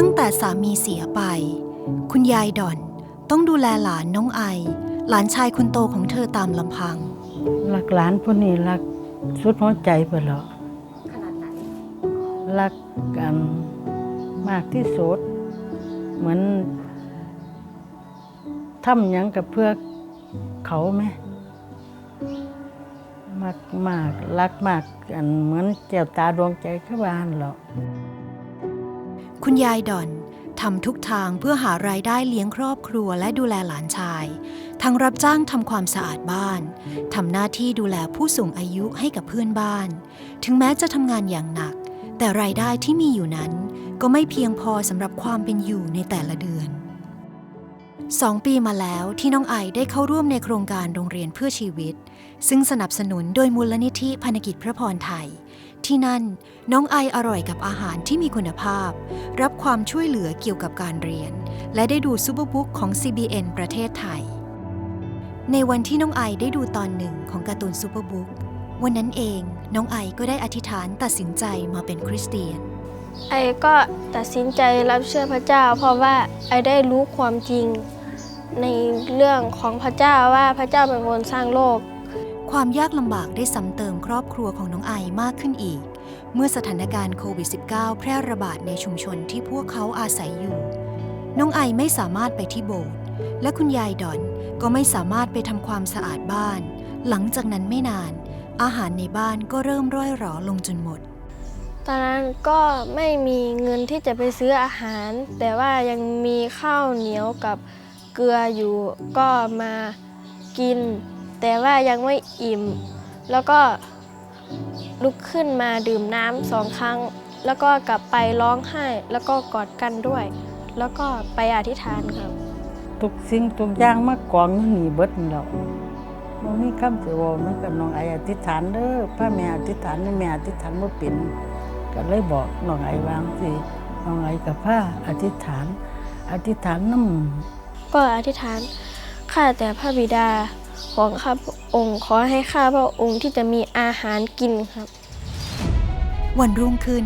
ตั้งแต่สามีเสียไป คุณยายดอนต้องดูแลหลานน้องไอ หลานชายคนโตของเธอตามลำพัง รักหลานผู้นี้รักสุดหัวใจไปแล้วขนาดไหนรักกันมากที่สุด เหมือนทำยังกับเพื่อเขาไหมมากมากรักมากกันเหมือนแก้วตาดวงใจขบ้านหรอก คุณยายดอนทำทุกทางเพื่อหารายได้เลี้ยงครอบครัวและดูแลหลานชาย ทั้งรับจ้างทำความสะอาดบ้านทำหน้าที่ดูแลผู้สูงอายุให้กับเพื่อนบ้าน ถึงแม้จะทำงานอย่างหนัก แต่รายได้ที่มีอยู่นั้น ก็ไม่เพียงพอสำหรับความเป็นอยู่ในแต่ละเดือนสองปีมาแล้วที่น้องไอได้เข้าร่วมในโครงการโรงเรียนเพื่อชีวิต ซึ่งสนับสนุนโดยมูลนิธิพันกิจพระพรไทย ที่นั่น น้องไออร่อยกับอาหารที่มีคุณภาพ รับความช่วยเหลือเกี่ยวกับการเรียน และได้ดูซูเปอร์บุ๊กของ CBN ประเทศไทย ในวันที่น้องไอได้ดูตอนหนึ่งของการ์ตูนซูเปอร์บุ๊กวันนั้นเองน้องไอก็ได้อธิษฐานตัดสินใจมาเป็นคริสเตียน ไอก็ตัดสินใจรับเชื่อพระเจ้า เพราะว่าไอได้รู้ความจริง ในเรื่องของพระเจ้าว่าพระเจ้าเป็นคนสร้างโลก ความยากลำบากได้ซ้ำเติมครอบครัวของน้องไอมากขึ้นอีก เมื่อสถานการณ์โควิด -19 แพร่ระบาดในชุมชนที่พวกเขาอาศัยอยู่ น้องไอไม่สามารถไปที่โบสถ์และคุณยายดอนก็ไม่สามารถไปทำความสะอาดบ้าน หลังจากนั้นไม่นาน อาหารในบ้านก็เริ่มร่อยหรอลงจนหมด ตอนนั้นก็ไม่มีเงินที่จะไปซื้ออาหาร แต่ว่ายังมีข้าวเหนียวกับเกลืออยู่ก็มากิน แต่ว่ายังไม่อิ่ม แล้วก็ลุกขึ้นมาดื่มน้ำสองครั้ง แล้วก็กลับไปร้องไห้ แล้วก็กอดกันด้วย แล้วก็ไปอธิษฐานครับ ทุกสิ่งทุกอย่างมากองอยู่นี่เบิดนี่แหล้วมันมีคำสิเว่ามันกับน้องไออธิษฐานเด้อพระแม่อธิษฐานนี่แม่อธิษฐานบ่เป็นก็เลยบอกน้องไอวางสิน้องไอกับพระอธิษฐาน อธิษฐานน้ำก็อธิษฐานข้าแต่พระบิดา ของข้าพระองค์ขอให้ข้าพระองค์ที่จะมีอาหารกินครับ วันรุ่งขึ้น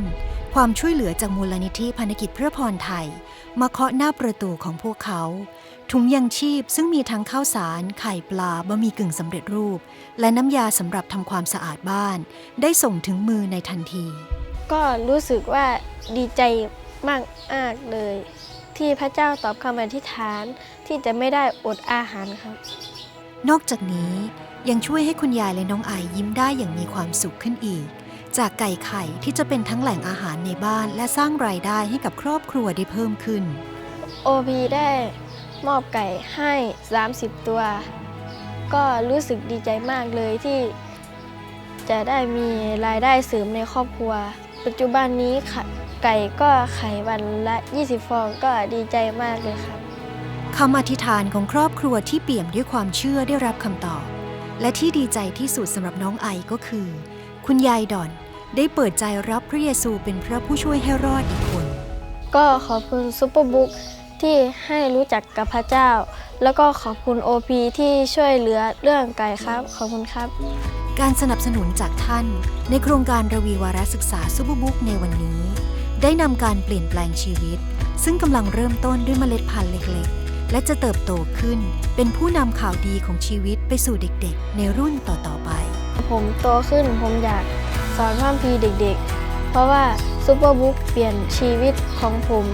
ความช่วยเหลือจากมูลนิธิพันธกิจเพื่อพรไทย มาเคาะหน้าประตูของพวกเขา ถุงยังชีพซึ่งมีทั้งข้าวสาร ไข่ปลาบะหมี่กึ่งสำเร็จรูป และน้ำยาสำหรับทำความสะอาดบ้าน ได้ส่งถึงมือในทันที ก็รู้สึกว่าดีใจมากมากเลย ที่พระเจ้าตอบคำอธิษฐานที่จะไม่ได้อดอาหารครับ นอกจากนี้ยังช่วยให้คุณยายและน้องไอยิ้มได้อย่างมีความสุขขึ้นอีก จากไก่ไข่ที่จะเป็นทั้งแหล่งอาหารในบ้านและสร้างรายได้ให้กับครอบครัวได้เพิ่มขึ้น OP ได้มอบไก่ให้ 30 ตัว ก็รู้สึกดีใจมากเลยที่ จะได้มีรายได้เสริมในครอบครัว ปัจจุบันนี้ค่ะไก่ก็ไข่วันละ 20 ฟองก็ดีใจมากเลยครับ คำอธิษฐานของครอบครัวที่เปี่ยมด้วยความเชื่อได้รับคำตอบ และที่ดีใจที่สุดสำหรับน้องไอก็คือ คุณยายดอนได้เปิดใจรับพระเยซูเป็นพระผู้ช่วยให้รอดอีกคน ก็ขอบคุณซุปเปอร์บุ๊กที่ให้รู้จักกับพระเจ้า แล้วก็ขอบคุณ OP ที่ช่วยเหลือเรื่องไก่ครับ ขอบคุณครับ การสนับสนุนจากท่าน ในโครงการระวีวาระศึกษาซูเปอร์บุ๊กในวันนี้ ได้นำการเปลี่ยนแปลงชีวิต ซึ่งกำลังเริ่มต้นด้วยเมล็ดพันธุ์เล็กๆ และจะเติบโตขึ้น เป็นผู้นำข่าวดีของชีวิตไปสู่เด็กๆ ในรุ่นต่อๆไป ผมโตขึ้นผมอยากสอนพระคัมภีเด็กๆ เพราะว่าซูเปอร์บุ๊กเปลี่ยนชีวิตของผม